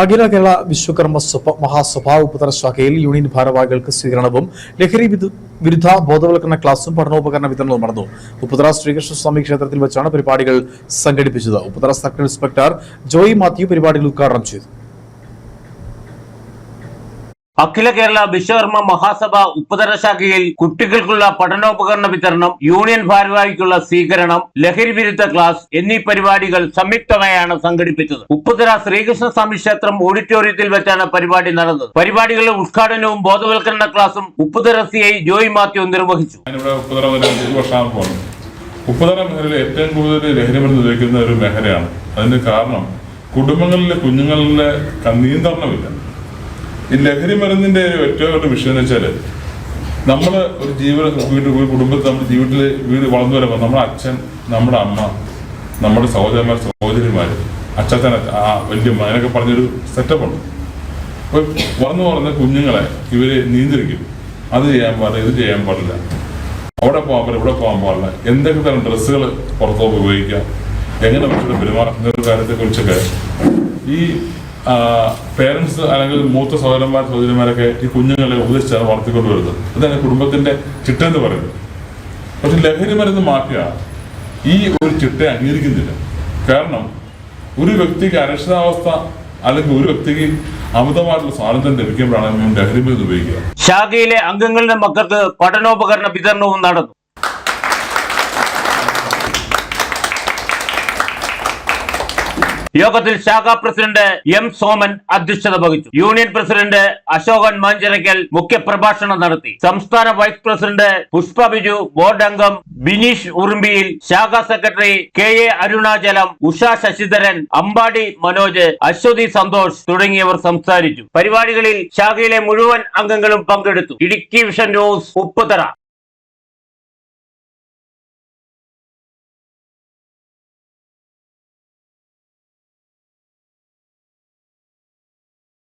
അഖില കേരള വിശ്വകർമ്മ മഹാസഭാ ഉപതല ശാഖയിൽ യൂണിയൻ ഭാരവാഹികൾക്ക് സ്വീകരണവും ലഹരി വിരുദ്ധ ബോധവൽക്കരണ ക്ലാസും പഠനോപകരണ വിതരണവും നടന്നു. ഉപ്പുതറ ശ്രീകൃഷ്ണസ്വാമി ക്ഷേത്രത്തിൽ വെച്ചാണ് പരിപാടികൾ സംഘടിപ്പിച്ചത്. ഉപ്പുതറ സർക്കിൾ ഇൻസ്പെക്ടർ ജോയി മാത്യു പരിപാടികൾ ഉദ്ഘാടനം ചെയ്തു. അഖില കേരള വിശ്വകർമ്മ മഹാസഭ ഉപ്പതര ശാഖയിൽ കുട്ടികൾക്കുള്ള പഠനോപകരണ വിതരണം യൂണിയൻ ഭാരവാഹിക്കുള്ള സ്വീകരണം ലഹരി വിരുദ്ധ ക്ലാസ് എന്നീ പരിപാടികൾ സംയുക്തമായാണ് സംഘടിപ്പിച്ചത്. ഉപ്പുതര ശ്രീകൃഷ്ണസ്വാമി ക്ഷേത്രം ഓഡിറ്റോറിയത്തിൽ വെച്ചാണ് പരിപാടി നടന്നത്. പരിപാടികളുടെ ഉദ്ഘാടനവും ബോധവൽക്കരണ ക്ലാസും ഉപ്പുതര സി ഐ ജോയ് മാത്യു നിർവഹിച്ചു. മേഖലയിൽ ഏറ്റവും കൂടുതൽ ലഹരി മരുന്ന് ഉപയോഗിക്കുന്ന ഒരു മേഖലയാണ്. അതിന് കാരണം കുടുംബങ്ങളിലെ കുഞ്ഞുങ്ങളിലെ നിയന്ത്രണമില്ല ഈ ലഹരി മരുന്നിന്റെ ഒരു ഏറ്റവും വിഷയം എന്ന് വെച്ചാൽ നമ്മൾ ഒരു ജീവന വീട് പോയി കുടുംബത്തിൽ നമ്മുടെ ജീവിതത്തിൽ വീട് വളർന്നു വരുമ്പോൾ നമ്മുടെ അച്ഛൻ നമ്മുടെ അമ്മ നമ്മുടെ സഹോദരന്മാർ സഹോദരിമാർ അച്ഛൻ ആ വലിയ അങ്ങനെയൊക്കെ പറഞ്ഞൊരു സെറ്റപ്പ് ഉണ്ട്. അപ്പോൾ വളർന്നു വളർന്ന കുഞ്ഞുങ്ങളെ ഇവർ നിയന്ത്രിക്കും. അത് ചെയ്യാൻ പാടില്ല ഇത് ചെയ്യാൻ പാടില്ല. അവിടെ പോകാൻ പാടില്ല ഇവിടെ പോകാൻ പാടില്ല. എന്തൊക്കെ തരം ഡ്രസ്സുകൾ പുറത്തോട്ട് ഉപയോഗിക്കാം? എങ്ങനെ മനുഷ്യരുടെ പെരുമാറാം എന്നൊരു കാര്യത്തെ കുറിച്ചൊക്കെ ഈ പേരൻസ് അല്ലെങ്കിൽ മൂത്ത സഹോദരന്മാർ സഹോദരിമാരൊക്കെ ഈ കുഞ്ഞുങ്ങളെ ഉപദേശിച്ചാണ് വളർത്തിക്കൊണ്ട് വരുന്നത് ഇതാണ് കുടുംബത്തിന്റെ ചിട്ട എന്ന് പറയുന്നത്. പക്ഷെ ലഹരി മരുന്ന് മാഫിയ ഈ ഒരു ചിട്ട അംഗീകരിക്കുന്നില്ല. കാരണം ഒരു വ്യക്തിക്ക് അരക്ഷിതാവസ്ഥ അല്ലെങ്കിൽ ഒരു വ്യക്തിക്ക് അമിതമായിട്ടുള്ള സ്വാതന്ത്ര്യം ലഭിക്കുമ്പോഴാണ് ലഹരി മരുന്ന് ഉപയോഗിക്കുക. ശാഖയിലെ അംഗങ്ങളുടെ മക്കൾക്ക് പഠനോപകരണ വിതരണവും നടന്നു. യോഗത്തിൽ ശാഖാ പ്രസിഡന്റ് എം സോമൻ അധ്യക്ഷത വഹിച്ചു. യൂണിയൻ പ്രസിഡന്റ് അശോകൻ മാഞ്ചിറയ്ക്കൽ മുഖ്യപ്രഭാഷണം നടത്തി. സംസ്ഥാന vice president Pushpa Biju board അംഗം ബിനീഷ് ഉറുമ്പിയിൽ ശാഖാ secretary K A Arunachalam Usha Sasidharan Ambadi Manoj Aswathi Santhosh തുടങ്ങിയവർ സംസാരിച്ചു. പരിപാടികളിൽ ശാഖയിലെ മുഴുവൻ അംഗങ്ങളും പങ്കെടുത്തു. Idukki vision news Upputhara.